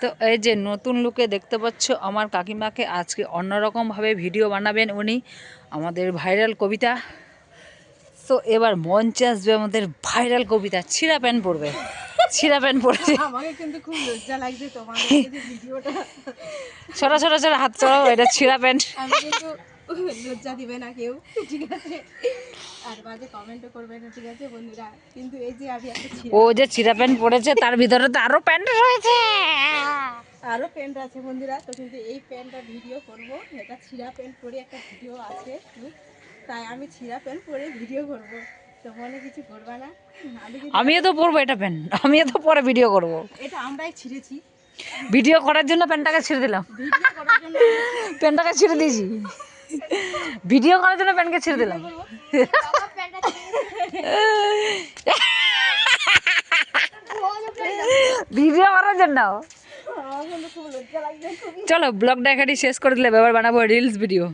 তো এই যে নতুন লুকে দেখতে পাচ্ছ আমার কাকিমাকে আজকে অন্যরকমভাবে ভিডিও বানাবেন উনি আমাদের ভাইরাল কবিতা। তো এবার মঞ্চে আসবে আমাদের ভাইরাল কবিতা ছিঁড়া প্যান্ট পড়বে ছিঁড়া প্যান্ট পড়বে। আমাকে কিন্তু খুব লজ্জা লাগছে তোমাদের ভিডিওটা ছোটো ছোটো ছোটো হাত চড়াও এটা ছিঁড়া প্যান্ট। লজ্জা দিবে না কেউ ঠিক আছে? আর বাজে কমেন্টও করবে না ঠিক আছে বন্ধুরা? কিন্তু এই যে আমি একটা ও যে ছিঁড়া প্যান্ট পরেছে তার ভিতরে তো আরও প্যান্ট রয়েছে। আরও প্যান্ট আছে বন্ধুরা তো কিন্তু এই প্যান্টটা ভিডিও করব। এটা ছিঁড়া প্যান্ট পরে একটা ভিডিও আছে তাই আমি ছিঁড়া প্যান্ট পরে ভিডিও করব। তো মনে কিছু করবা না? আমি আমিও তো পরবো এটা প্যান্ট আমিও তো পরে ভিডিও করব। এটা আমরাই ছিঁড়েছি। ভিডিও করার জন্য প্যান্টটাকে ছিঁড়ে দিলাম। ভিডিও করার জন্য প্যান্টটাকে ছিঁড়ে দিয়েছি। ভিডিও করার জন্য প্যান্টকে ছেড়ে দিলাম। ভিডিও করার জন্য। চলো ব্লগটা এখানে শেষ করে দিলে ব্যাপার বানাবো রিলস ভিডিও